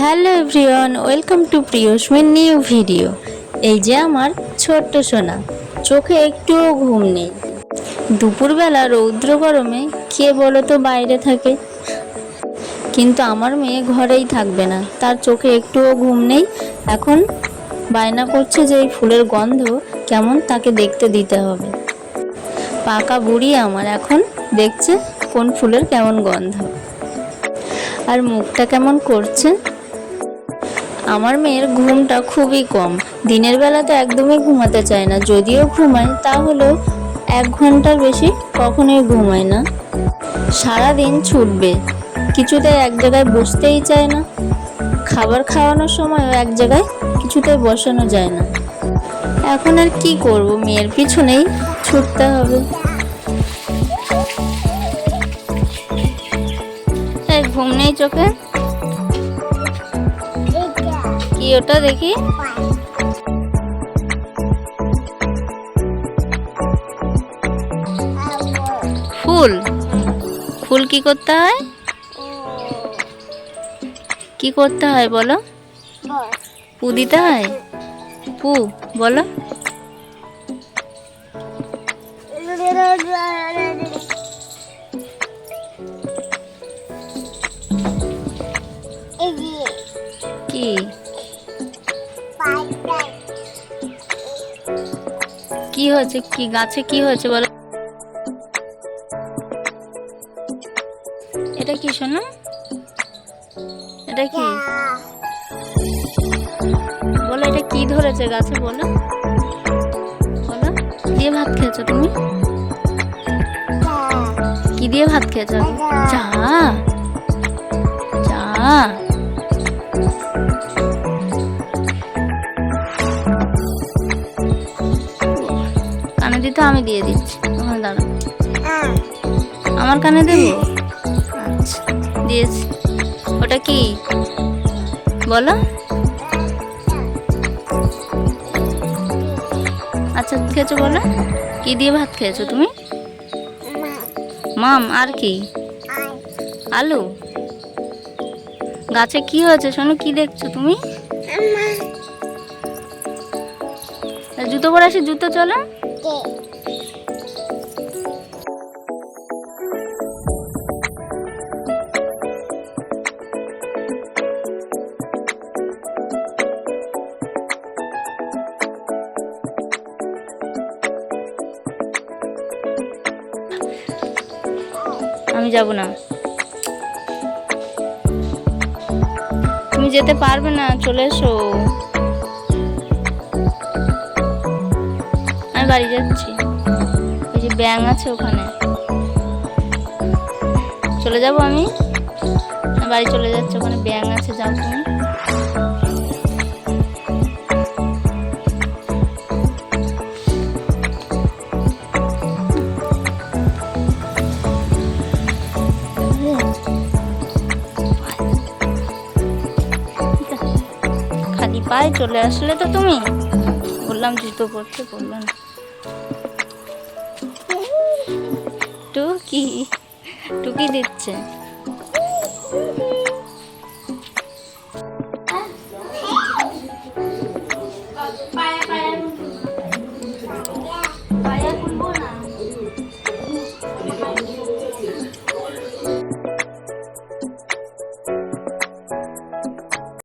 Hello everyone, welcome to প্রিয়সমিন new video. এই যে আমার ছোট্ট সোনা, চোখে একটুও ঘুম নেই। দুপুরবেলা রৌদ্র গরমে কে বলো তো বাইরে থাকে। কিন্তু আমার মেয়ে ঘরেই থাকবে না, তার চোখে একটুও ঘুম নেই। এখন বায়না করছে যে এই ফুলের গন্ধ কেমন তাকে দেখতে দিতে হবে। পাকা বুড়ি আমার এখন দেখছে কোন ফুলের কেমন গন্ধ। আর মুখটা কেমন করছে? আমার মেয়ের ঘুমটা খুবই কম। দিনের বেলাতে একদমই ঘুমাতে চায় না, যদিও ঘুমায়, তাহলেও এক ঘণ্টার বেশি কখনোই ঘুমায় না। সারা দিন ছুটবে, কিছুতে এক জায়গায় বসতেই চায় না। খাবার খাওয়ানোর সময়ও এক জায়গায় কিছুতেই বসানো যায় না। এখন আর কি করব, মেয়ের পিছনেই ছুটতে হবে। ঘুম নেই চোখে। কি ওটা দেখি। ফুল। ফুল কি করতে হয়? কি করতে হয় বলো? পু দিতে হয়? পু, বলো। কি? কি হয়েছে? কি গাছে কি হয়েছে বলো? এটা কি শোনো এটা কি? বলো, এটা কি ধরেছে গাছে বলো? বলো, দিয়ে ভাত খেয়েছো তুমি? কি দিয়ে ভাত খেয়েছো? চা? চা? দিতে আমি দিয়ে দিচ্ছি। ওখানে দাঁড়া আমার কানে দেবো? আচ্ছা দিয়েছি। ওটা কি? বলো। আচ্ছা খেয়েছো বলো। কি দিয়ে ভাত খেয়েছো তুমি? মাম আর কি? আলু। গাছে কি হয়েছে? শোনো কি দেখছ তুমি? জুতো পরে আসি জুতো চলো। আমি যাব না। তুমি যেতে পারবে না চলে এসো। আমি বাড়ি যাচ্ছি। ওই যে ব্যাং আছে ওখানে। চলে যাব আমি? বাড়ি চলে যাচ্ছি, ওখানে ব্যাং আছে, যাও তুমি। খালি পায়ে চলে আসলে তো তুমি? বললাম জুতো পরতে, বললাম। টুকি টুকি দিচ্ছে।